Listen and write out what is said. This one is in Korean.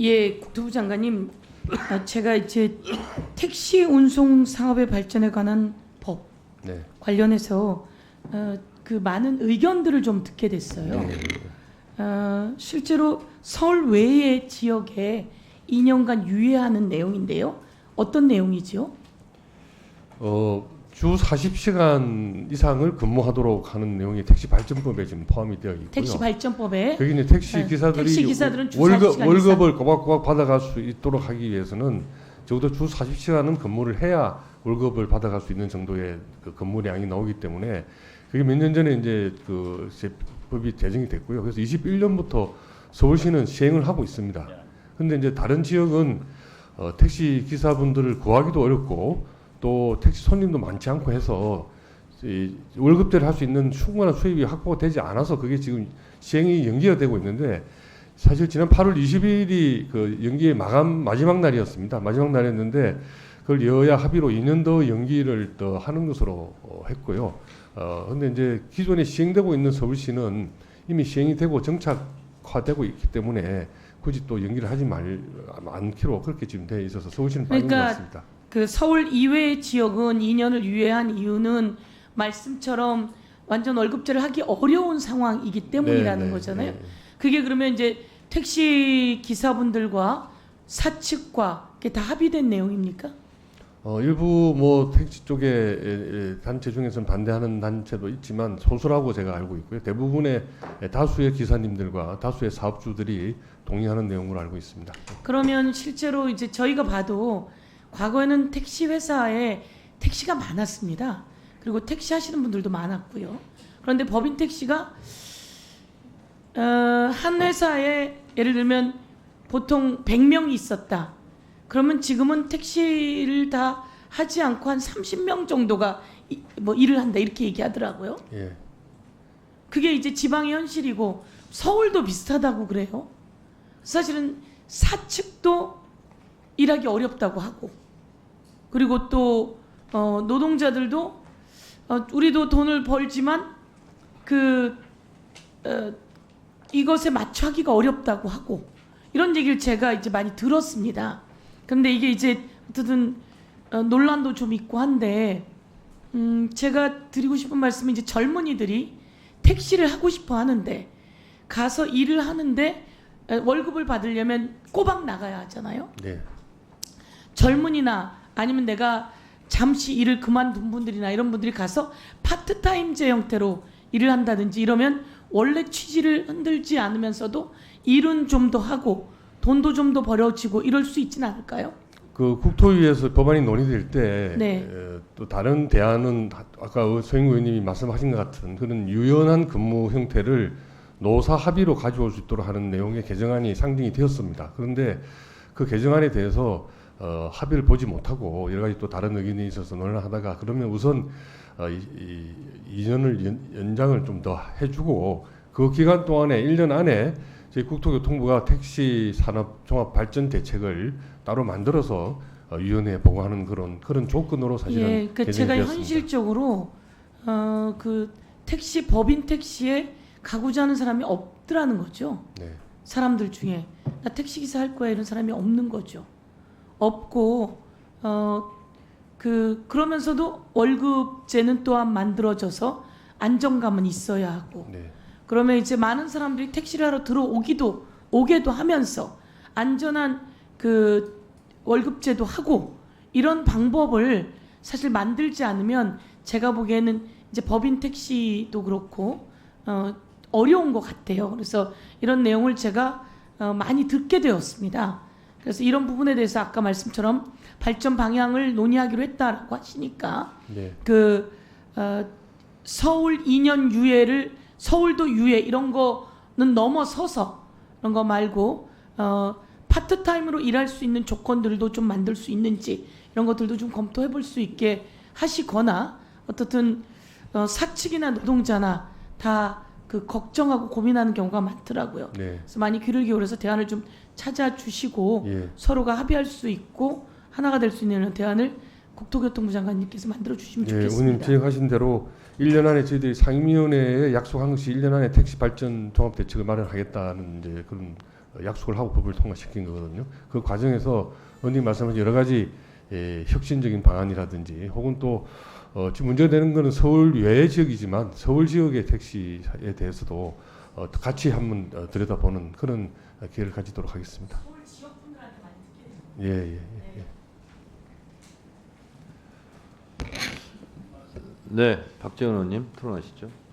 예, 국토부 장관님, 아, 제가 이제 택시 운송 상업의 발전에 관한 법 네. 관련해서 어, 그 많은 의견들을 좀 듣게 됐어요. 네. 어, 실제로 서울 외의 지역에 2년간 유예하는 내용인데요. 어떤 내용이죠? 어, 주 40시간 이상을 근무하도록 하는 내용이 택시 발전법에 지금 포함이 되어 있고요. 택시 발전법에 거기 이제 택시 네, 기사들이 택시 기사들은 주 월급 40시간 월급을 꼬박꼬박 받아갈 수 있도록 하기 위해서는 적어도 주 40시간은 근무를 해야 월급을 받아갈 수 있는 정도의 그 근무량이 나오기 때문에 그게 몇 년 전에 이제 그 제- 법이 제정이 됐고요. 그래서 21년부터 서울시는 시행을 하고 있습니다. 근데 이제 다른 지역은 어, 택시 기사분들을 구하기도 어렵고 또 택시 손님도 많지 않고 해서 이 월급대를 할수 있는 충분한 수입이 확보가 되지 않아서 그게 지금 시행이 연기가 되고 있는데 사실 지난 8월 20일이 그 연기의 마감 마지막 날이었습니다. 마지막 날이었는데 그걸 여야 합의로 2년 더 연기를 더 하는 것으로 어, 했고요. 어 근데 이제 기존에 시행되고 있는 서울시는 이미 시행이 되고 정착화되고 있기 때문에 굳이 또 연기를 하지 말 않기로 그렇게 지금 돼 있어서 서울시는 빠진 그러니까 것 같습니다. 그 서울 이외의 지역은 2년을 유예한 이유는 말씀처럼 완전 월급제를 하기 어려운 상황이기 때문이라는 네, 네, 거잖아요. 네. 그게 그러면 이제 택시 기사분들과 사측과 이게 다 합의된 내용입니까? 어, 일부 뭐 택시 쪽에 에, 에, 단체 중에서는 반대하는 단체도 있지만 소수라고 제가 알고 있고요. 대부분의 에, 다수의 기사님들과 다수의 사업주들이 동의하는 내용으로 알고 있습니다. 그러면 실제로 이제 저희가 봐도 과거에는 택시 회사에 택시가 많았습니다. 그리고 택시 하시는 분들도 많았고요. 그런데 법인 택시가 어, 한 회사에 예를 들면 보통 100명이 있었다. 그러면 지금은 택시를 다 하지 않고 한 30명 정도가 이- 뭐 일을 한다 이렇게 얘기하더라고요. 예. 그게 이제 지방의 현실이고 서울도 비슷하다고 그래요. 사실은 사측도 일하기 어렵다고 하고 그리고 또 어, 노동자들도 어, 우리도 돈을 벌지만 그 어, 이것에 맞춰 하기가 어렵다고 하고 이런 얘기를 제가 이제 많이 들었습니다. 근데 이게 이제 어쨌든 어, 논란도 좀 있고 한데 음, 제가 드리고 싶은 말씀은 이제 젊은이들이 택시를 하고 싶어 하는데 가서 일을 하는데 에, 월급을 받으려면 꼬박 나가야 하잖아요. 네. 젊은이나 아니면 내가 잠시 일을 그만둔 분들이나 이런 분들이 가서 파트타임제 형태로 일을 한다든지 이러면 원래 취지를 흔들지 않으면서도 일은 좀 더 하고 돈도 좀 더 벌어지고 이럴 수 있지는 않을까요? 그 국토위에서 법안이 논의될 때 네. 또 다른 대안은 다- 아까 서영 의원님이 말씀하신 것 같은 그런 유연한 근무 형태를 노사 합의로 가져올 수 있도록 하는 내용의 개정안이 상정이 되었습니다. 그런데 그 개정안에 대해서 어, 합의를 보지 못하고 여러 가지 또 다른 의견이 있어서 논의하다가 그러면 우선 어, 이, 이 2년을 연, 연장을 좀 더 해주고 그 기간 동안에 1년 안에 저희 국토교통부가 택시 산업 종합 발전 대책을 따로 만들어서 어, 위원회에 보고하는 그런 그런 조건으로 사실은 예, 그 개정이 제가 되었습니다. 현실적으로 어, 그 택시 법인 택시에 가고자 하는 사람이 없더라는 거죠. 네. 사람들 중에 나 택시 기사 할 거야 이런 사람이 없는 거죠. 없고 어 그 그러면서도 월급제는 또한 만들어져서 안정감은 있어야 하고 네. 그러면 이제 많은 사람들이 택시를 하러 들어오기도 오게도 하면서 안전한 그 월급제도 하고 이런 방법을 사실 만들지 않으면 제가 보기에는 이제 법인 택시도 그렇고 어, 어려운 것 같아요. 그래서 이런 내용을 제가 어, 많이 듣게 되었습니다. 그래서 이런 부분에 대해서 아까 말씀처럼 발전 방향을 논의하기로 했다라고 하시니까 네. 그 어, 서울 2년 유예를 서울도 유예 이런 거는 넘어서서 이런 거 말고 어, 파트타임으로 일할 수 있는 조건들도 좀 만들 수 있는지 이런 것들도 좀 검토해 볼 수 있게 하시거나 어떻든 어, 사측이나 노동자나 다 그 걱정하고 고민하는 경우가 많더라고요. 네. 그래서 많이 귀를 기울여서 대안을 좀 찾아주시고 예. 서로가 합의할 수 있고 하나가 될 수 있는 이런 대안을 국토교통부 장관님께서 만들어 주시면 예, 의원님 좋겠습니다. 지적하신 대로 1년 안에 저희들이 상임위원회에 약속한 것이 1년 안에 택시 발전 종합 대책을 마련하겠다는 이제 그런 약속을 하고 법을 통과시킨 거거든요. 그 과정에서 의원님 말씀하신 여러 가지 예, 혁신적인 방안이라든지 혹은 또 어, 지금 문제가 되는 거는 서울 외 지역이지만 서울 지역의 택시에 대해서도 어, 같이 한번 어, 들여다보는 그런 기회를 가지도록 하겠습니다. 서울 지역 분들한테 많이 듣게 돼요. 예, 예, 예. 네, 박재원 의원님 토론하시죠.